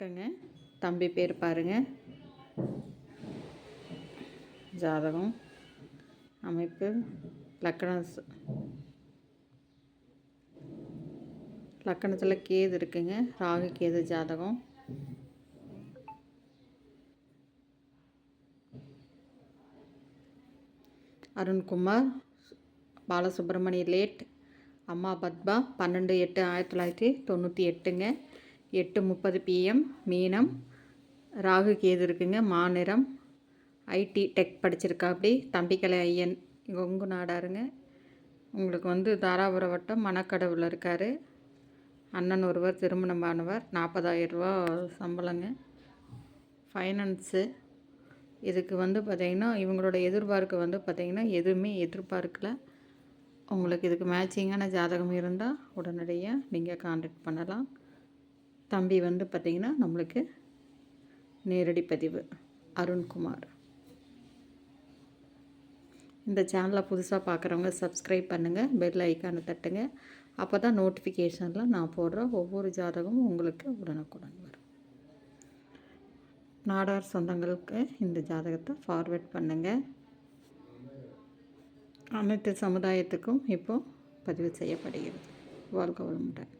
இருக்கங்க தம்பி பேர் பாருங்க. ஜாதகம் அமைப்பு லக்கணம் லக்கணத்தில் கேது இருக்குங்க. ராகு கேது ஜாதகம். அருண்குமார் பாலசுப்ரமணிய லேட் அம்மா பத்மா பன்னெண்டு எட்டு ஆயிரத்தி தொள்ளாயிரத்தி தொண்ணூற்றி எட்டுங்க. எட்டு முப்பது பிஎம் மீனம். ராகு கேது இருக்குங்க மாநிறம். ஐடி டெக் படிச்சிருக்காப்படி தம்பிக்கலை ஐயன் கொங்கு நாடாருங்க. உங்களுக்கு வந்து தாராபுரம் வட்டம் மணக்கடவுள் இருக்கார். அண்ணன் ஒருவர் திருமணமானவர் நாற்பதாயிரம் ரூபா சம்பளங்க. ஃபைனான்ஸு இதுக்கு வந்து பார்த்திங்கன்னா இவங்களோட எதிர்பார்ப்பு வந்து பார்த்திங்கன்னா எதுவுமே எதிர்பார்க்கல. உங்களுக்கு இதுக்கு மேட்சிங்கான ஜாதகம் இருந்தால் உடனடியாக நீங்கள் காண்டாக்ட் பண்ணலாம். தம்பி வந்து பார்த்திங்கன்னா நம்மளுக்கு நேரடி பதிவு. அருண்குமார். இந்த சேனலை புதுசாக பார்க்குறவங்க சப்ஸ்கிரைப் பண்ணுங்கள் பெல் ஐக்கானை தட்டுங்க. அப்போ தான் நோட்டிஃபிகேஷனில் நான் போடுற ஒவ்வொரு ஜாதகமும் உங்களுக்கு உடனுக்குடன் வரும். நாடார் சொந்தங்களுக்கு இந்த ஜாதகத்தை ஃபார்வேர்ட் பண்ணுங்கள் அனைத்து சமுதாயத்துக்கும் இப்போது பதிவு செய்யப்படுகிறது. வாழ்க வளமுடன்.